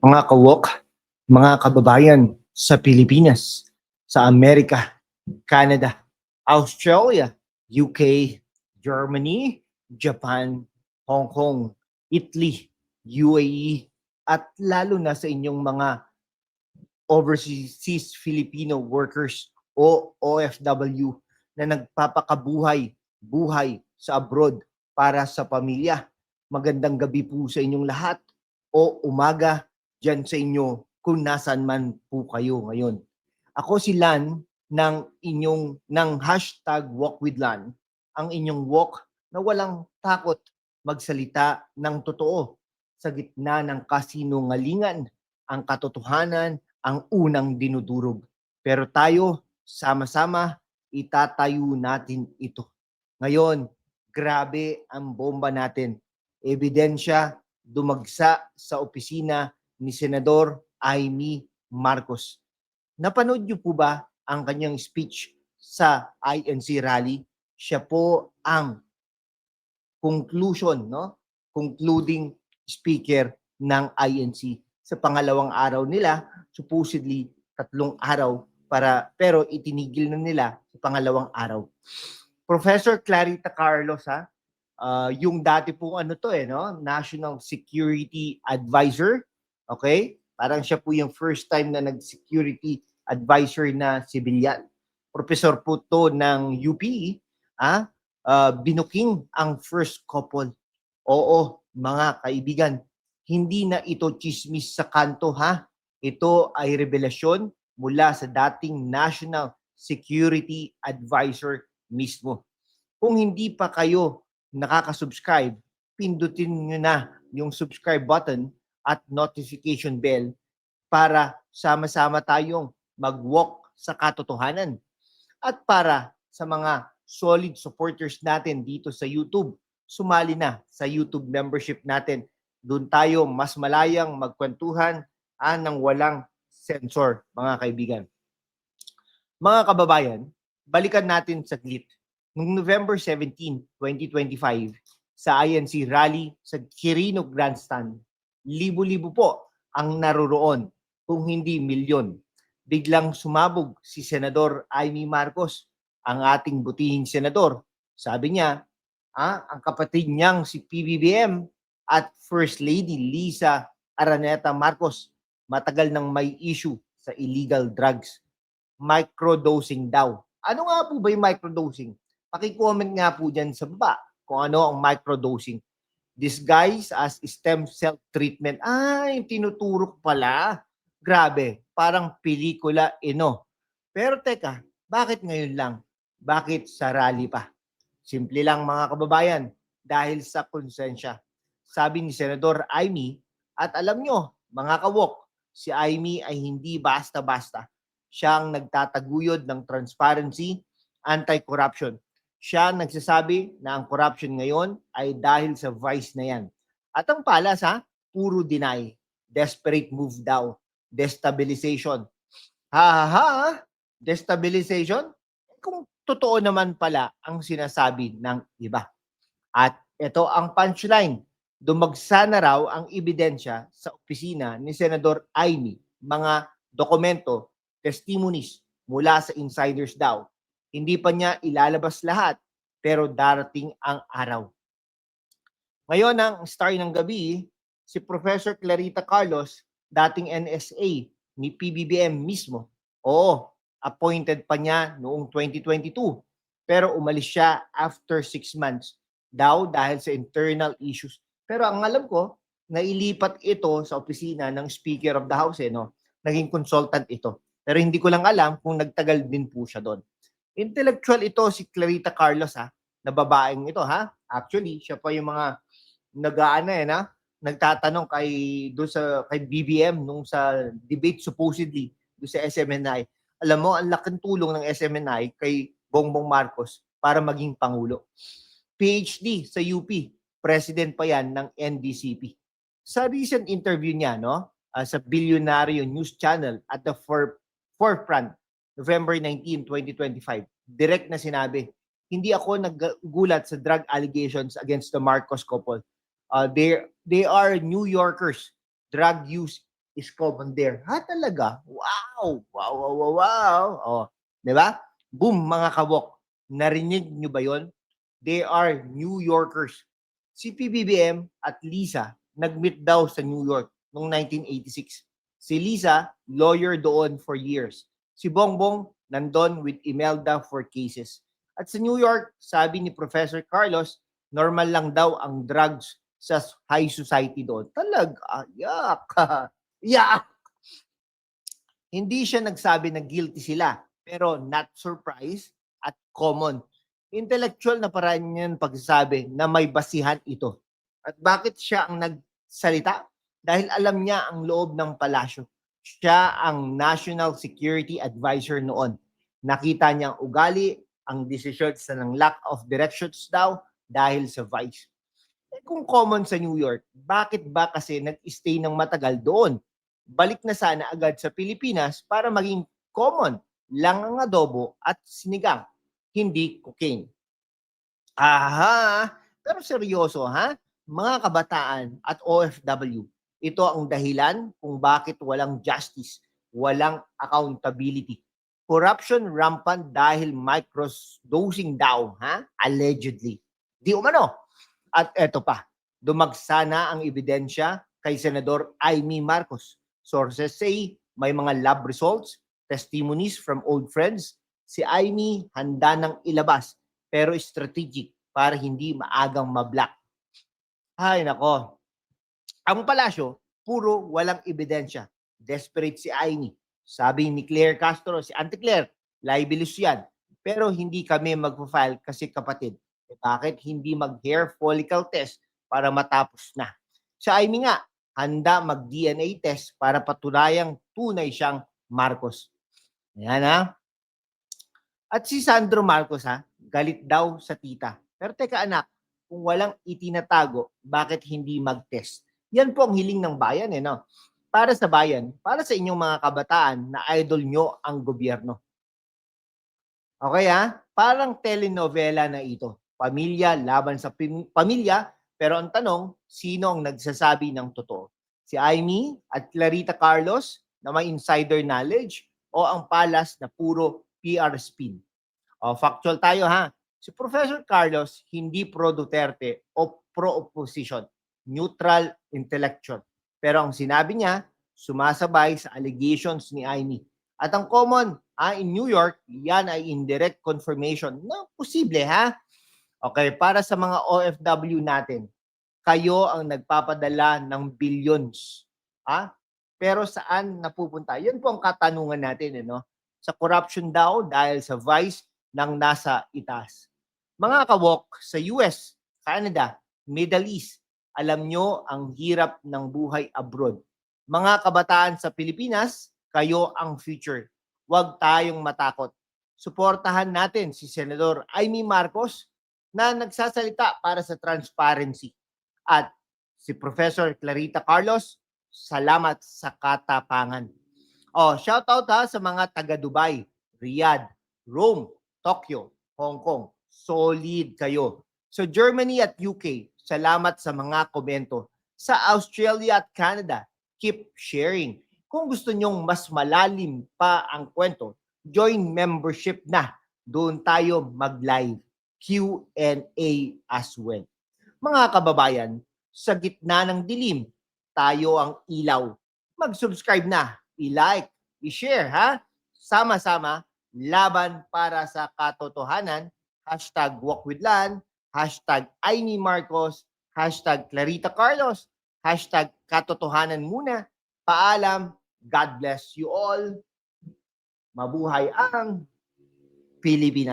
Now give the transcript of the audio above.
Mga kawok, mga kababayan sa Pilipinas, sa Amerika, Canada, Australia, UK, Germany, Japan, Hong Kong, Italy, UAE, at lalo na sa inyong mga overseas Filipino workers o OFW na nagpapakabuhay buhay sa abroad para sa pamilya. Magandang gabi po sa inyong lahat o umaga dyan sa inyo kung nasan man po kayo ngayon. Ako si Lan ng inyong ng hashtag Walk with Lan, ang inyong walk na walang takot magsalita ng totoo sa gitna ng kasinungalingan, ang katotohanan, ang unang dinudurog. Pero tayo, sama-sama, itatayo natin ito. Ngayon, grabe ang bomba natin. Ebidensya, dumagsa sa opisina ni Senador Amy Marcos. Napanood niyo po ba ang kanyang speech sa INC rally? Siya po ang conclusion, no? Concluding speaker ng INC. Sa pangalawang araw nila, supposedly tatlong araw para pero itinigil na nila sa pangalawang araw. Professor Clarita Carlos ha, ah, yung dati po ano to eh no, National Security Advisor, okay? Parang siya po yung first time na nag-security advisor na civilian. Professor po to ng UP, ah, ah, binuking ang first couple. Oo, mga kaibigan, hindi na ito chismis sa kanto ha. Ito ay revelasyon mula sa dating National Security Advisor mismo. Kung hindi pa kayo nakaka-subscribe, pindutin nyo na yung subscribe button at notification bell para sama-sama tayong mag-walk sa katotohanan. At para sa mga solid supporters natin dito sa YouTube, sumali na sa YouTube membership natin. Doon tayo mas malayang magkwentuhan ah, ng walang sensor, mga kaibigan. Mga kababayan, balikan natin saglit. Noong November 17, 2025, sa INC rally sa Quirino Grandstand, libo-libo po ang naroroon, kung hindi milyon. Biglang sumabog si Senador Amy Marcos, ang ating butihing senador. Sabi niya, ah, ang kapatid niyang si PBBM at First Lady Lisa Araneta Marcos matagal nang may issue sa illegal drugs. Microdosing daw. Ano nga po ba yung microdosing? Paki-comment nga po dyan sa baba kung ano ang microdosing. Disguise as stem cell treatment. Ay, tinuturok pala. Grabe, parang pelikula ino. Pero teka, bakit ngayon lang? Bakit sa rally pa? Simple lang mga kababayan, dahil sa konsensya. Sabi ni Senador Amy, at alam nyo, mga kawok, si Amy ay hindi basta-basta. Siya ang nagtataguyod ng transparency, anti-corruption. Siya nagsasabi na ang corruption ngayon ay dahil sa vice na yan. At ang palas ha, puro deny. Desperate move daw. Destabilization. Ha ha ha, destabilization? Kung totoo naman pala ang sinasabi ng iba. At ito ang punchline dumagsa na raw ang ebidensya sa opisina ni Senador Amy, mga dokumento, testimonies mula sa insiders daw. Hindi pa niya ilalabas lahat, pero darating ang araw. Ngayon ang star ng gabi, si Professor Clarita Carlos, dating NSA ni PBBM mismo. Oo, appointed pa niya noong 2022. Pero umalis siya after six months daw dahil sa internal issues pero ang alam ko, nailipat ito sa opisina ng Speaker of the House, eh, no? naging consultant ito. Pero hindi ko lang alam kung nagtagal din po siya doon. Intellectual ito si Clarita Carlos ha, na babaeng ito ha. Actually, siya pa yung mga nag-aano eh na, nagtatanong kay do sa kay BBM nung sa debate supposedly do sa SMNI. Alam mo, ang laking tulong ng SMNI kay Bongbong Marcos para maging pangulo. PhD sa UP, president pa yan ng NDCP. Sa recent interview niya no, uh, sa Billionario News Channel at the for, forefront, November 19, 2025, direct na sinabi, hindi ako naggulat sa drug allegations against the Marcos couple. Uh, they They are New Yorkers. Drug use is common there. Ha, talaga? Wow! Wow, wow, wow, wow. Oh, di ba? Boom, mga kabok. Narinig nyo ba yon? They are New Yorkers. Si PBBM at Lisa nag-meet daw sa New York noong 1986. Si Lisa, lawyer doon for years. Si Bongbong, nandun with Imelda for cases. At sa New York, sabi ni Professor Carlos, normal lang daw ang drugs sa high society doon. Talaga, yak. yak. Hindi siya nagsabi na guilty sila, pero not surprised at common. Intellectual na paraan niyan pagsasabi na may basihan ito. At bakit siya ang nagsalita? Dahil alam niya ang loob ng palasyo. Siya ang National Security Advisor noon. Nakita niya ugali, ang decisions na ng lack of directions daw dahil sa vice. Eh, kung common sa New York, bakit ba kasi nag-stay ng matagal doon? Balik na sana agad sa Pilipinas para maging common lang ang adobo at sinigang, hindi cocaine. Aha! Pero seryoso ha? Mga kabataan at OFW, ito ang dahilan kung bakit walang justice, walang accountability. Corruption rampant dahil microdosing daw, ha? Allegedly. Di umano. At eto pa, dumagsana ang ebidensya kay Senador Amy Marcos. Sources say may mga lab results, testimonies from old friends. Si Amy handa nang ilabas pero strategic para hindi maagang mablock. Ay nako. Ang palasyo, puro walang ebidensya. Desperate si Amy. Sabi ni Claire Castro, si Auntie Claire, libelous yan. Pero hindi kami magpo-file kasi kapatid. Eh, bakit hindi mag-hair follicle test para matapos na? Si Amy nga, handa mag-DNA test para patunayang tunay siyang Marcos. Ayan ha. At si Sandro Marcos ha, galit daw sa tita. Pero teka anak, kung walang itinatago, bakit hindi mag-test? Yan po ang hiling ng bayan eh, no? Para sa bayan, para sa inyong mga kabataan na idol nyo ang gobyerno. Okay ha? Parang telenovela na ito. Pamilya laban sa pamilya, pero ang tanong, sino ang nagsasabi ng totoo? Si Amy at Clarita Carlos na may insider knowledge o ang palas na puro PR spin? O, factual tayo ha. Si Professor Carlos hindi pro Duterte o pro opposition, neutral intellectual. Pero ang sinabi niya, sumasabay sa allegations ni Amy. At ang common ah, in New York, yan ay indirect confirmation na posible ha. Okay, para sa mga OFW natin, kayo ang nagpapadala ng billions. Ha? Pero saan napupunta? Yan po ang katanungan natin. Eh, no? Sa corruption daw dahil sa vice ng nasa itaas. Mga kawok sa US, Canada, Middle East, alam nyo ang hirap ng buhay abroad. Mga kabataan sa Pilipinas, kayo ang future. Huwag tayong matakot. Suportahan natin si Senador Amy Marcos na nagsasalita para sa transparency. At si Professor Clarita Carlos, salamat sa katapangan. Oh, shout out ha sa mga taga Dubai, Riyadh, Rome, Tokyo, Hong Kong. Solid kayo. So Germany at UK, salamat sa mga komento. Sa Australia at Canada, keep sharing. Kung gusto nyong mas malalim pa ang kwento, join membership na. Doon tayo mag-live. Q&A as well. Mga kababayan, sa gitna ng dilim, tayo ang ilaw. Mag-subscribe na, i-like, i-share ha. Sama-sama, laban para sa katotohanan. Hashtag walkwithlan, hashtag Amy Marcos, hashtag Clarita Carlos, hashtag katotohanan muna. Paalam, God bless you all. Mabuhay ang Pilipinas.